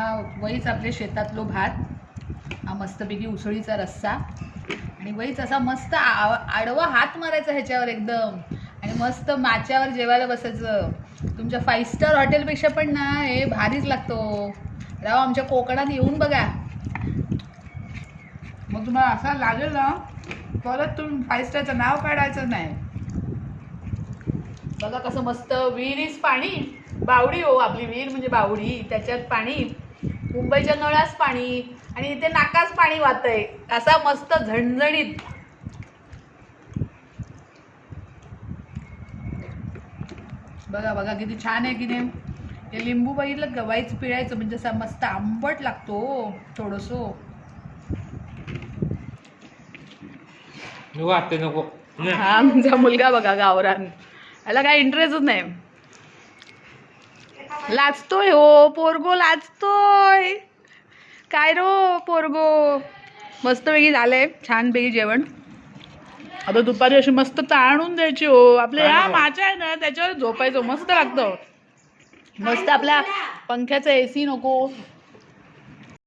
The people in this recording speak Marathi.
हा वहीच आपल्या शेतातलो भात हा मस्तपैकी उसळीचा रस्सा. आणि वहीच असा मस्त आडवा हात मारायचा ह्याच्यावर एकदम. आणि मस्त माच्यावर जेवायला बसायचं. तुमच्या फाईव्ह स्टार हॉटेलपेक्षा पण ना हे भारीच लागतो. राव आमच्या कोकणात येऊन बघा. मग तुम्हाला असा लागेल ना परत तुम्ही फाईव्ह स्टारचं नाव काढायचं नाही. बघा कसं मस्त विहिरीच पाणी बावडी हो आपली विहीर म्हणजे बावडी त्याच्यात पाणी. मुंबईच्या नळास पाणी आणि इथे नाकाच पाणी वाहतंय. असा मस्त झणझणीत. बघा बघा किती छान आहे की नाही? हे लिंबू बघितलं गवाईच पिळायचं म्हणजे असा मस्त आंबट लागतो हो, थोडंसं. नको. हा आमचा मुलगा बघा गावरान. याला काय इंटरेस्टच नाही. लाजतोय हो पोरगो लाजतोय. काय रो पोरगो? मस्तपैकी झालंय छानपैकी जेवण. आता दुपारी अशी मस्त ताणून द्यायची हो. आपल्या ह्या माच्या आहे ना त्याच्यावर झोपायचं मस्त लागतं. मस्त आपल्या पंख्याचं ए सी नको.